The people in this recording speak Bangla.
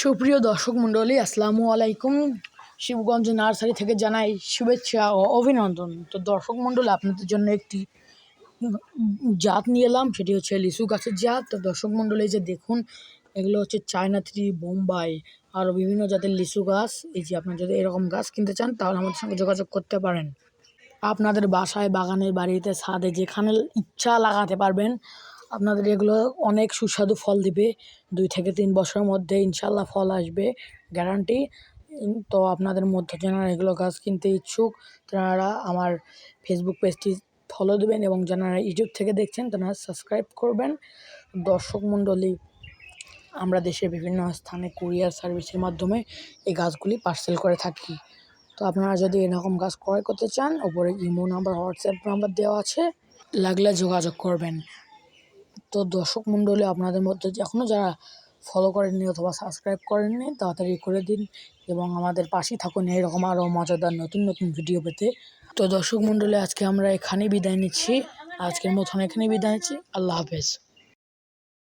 সুপ্রিয় দর্শক মণ্ডলী, আসসালামু আলাইকুম। শিবগঞ্জ নার্সারি থেকে জানাই শুভেচ্ছা ও অভিনন্দন। তো দর্শক মণ্ডলী, আপনাদের জন্য একটি জাত নিয়ে এলাম, সেটি হচ্ছে লিচু গাছের জাত। তো দর্শক মণ্ডলী যে দেখুন, এগুলো হচ্ছে চায়না থ্রি, বোম্বাই, আরও বিভিন্ন জাতের লিচু গাছ। এই যে আপনার যদি এরকম গাছ কিনতে চান, তাহলে আমাদের সঙ্গে যোগাযোগ করতে পারেন। আপনাদের বাসায় বাগানে বাড়িতে, ছাদে যেখানে ইচ্ছা লাগাতে পারবেন আপনাদের এগুলো অনেক সুস্বাদু ফল দিবে। দুই থেকে তিন বছরের মধ্যে ইনশাল্লাহ ফল আসবে গ্যারান্টি তো আপনাদের মধ্যে যারা এগুলো গাছ কিনতে ইচ্ছুক তারা আমার ফেসবুক পেজটি ফলো দেবেন এবং যারা ইউটিউব থেকে দেখছেন, তারা সাবস্ক্রাইব করবেন। দর্শক মণ্ডলী, আমরা দেশের বিভিন্ন স্থানে কুরিয়ার সার্ভিসের মাধ্যমে এই গাছগুলি পার্সেল করে থাকি। তো আপনারা যদি এরকম গাছ ক্রয় করতে চান ওপরে ইমো নাম্বার হোয়াটসঅ্যাপ নাম্বার দেওয়া আছে, লাগলে যোগাযোগ করবেন। তো দর্শক মণ্ডলী, আপনাদের মধ্যে এখনও যারা ফলো করেননি অথবা সাবস্ক্রাইব করেননি, তাড়াতাড়ি করে দিন এবং আমাদের পাশেই থাকুন। এরকম আরও মজাদার নতুন নতুন ভিডিও পেতে। তো দর্শক মণ্ডলী, আজকে আমরা এখানেই বিদায় নিচ্ছি। আজকের মতন এখানেই বিদায় নিচ্ছি। আল্লাহ হাফেজ।